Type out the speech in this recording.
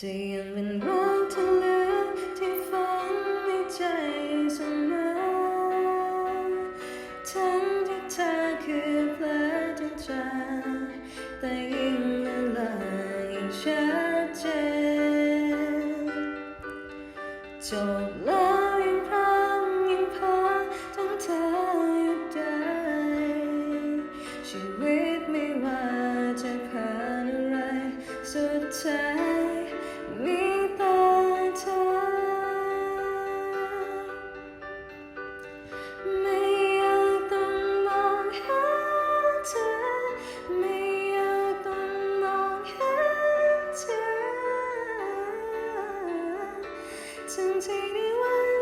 จะยังเป็นรักที่เหลือที่ฝังในใจเสมอทั้งที่เธอคือแผลที่จางแต่ยิ่งเวลายิ่งชัดเจนจบแล้วยังพร้ำยังพอทั้งเธออยู่ได้ชีวิตไม่ว่าจะผ่านอะไรสุดท้าย listen to anyone.